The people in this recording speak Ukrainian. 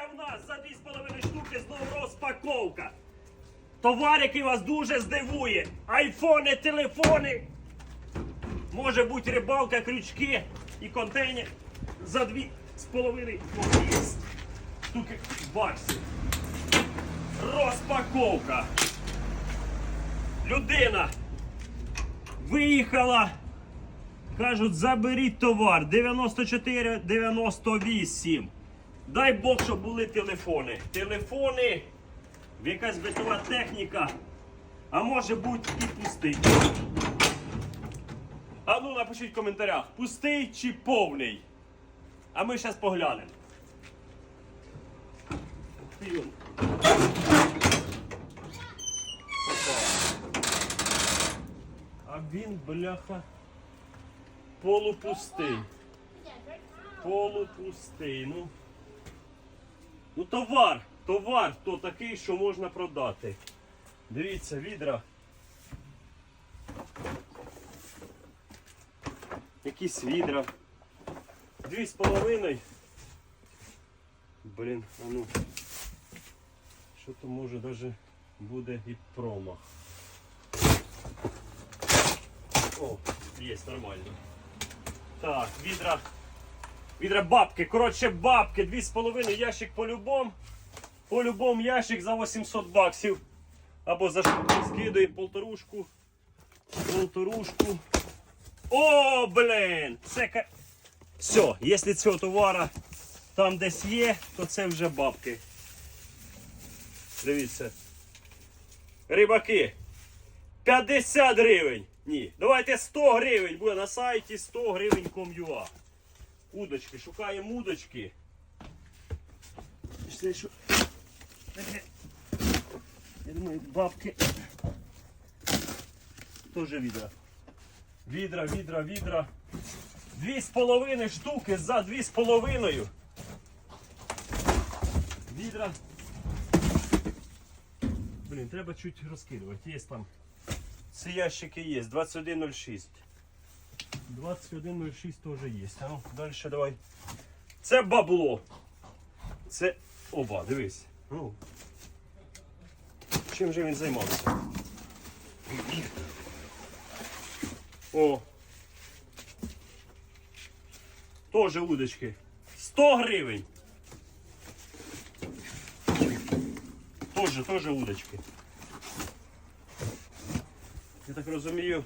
Це у нас за 2,5 штуки знову розпаковка. Товар, який вас дуже здивує. Айфони, телефони. Може бути рибалка, крючки і контейнер за 2,5 штуки баксів. Розпаковка. Людина виїхала. Кажуть, заберіть товар 94-98. Дай Бог, щоб були телефони. Телефони, якась битова техніка, а може бути і пустий. А ну напишіть в коментарях, пустий чи повний. А ми зараз поглянемо. А він, бляха, полупустий. Полупустий. Ну, ну товар, товар то такий, що можна продати. Дивіться, відра. Якісь відра. Дві з половиною. Блін, а ну. Що то може даже буде і промах. О, є нормально. Так, відра. Відра бабки. Коротше, бабки. Дві з половиною ящик по-любому. По-любому ящик за 800 баксів. Або за штуку скидуємо полторушку. Полторушку. О, блін! Це. Все, якщо цього товара там десь є, то це вже бабки. Дивіться. Рибаки. 50 гривень. Ні. Давайте 100 гривень. Буде на сайті 100 гривень ком.ua. Удочки. Шукаємо удочки. Пішли, що... Я думаю, бабки. Тоже відра. Відра, відра, відра. Дві з половиною штуки за дві з половиною. Відра. Блін, треба чуть розкидувати. Є там. Ці ящики є. 2106. 2106 теж є. А далі давай. Це бабло. Це. Оба, дивись. Ну. Чим же він займався? О. Тоже удочки. 100 гривень. Тоже, тоже удочки. Я так розумію,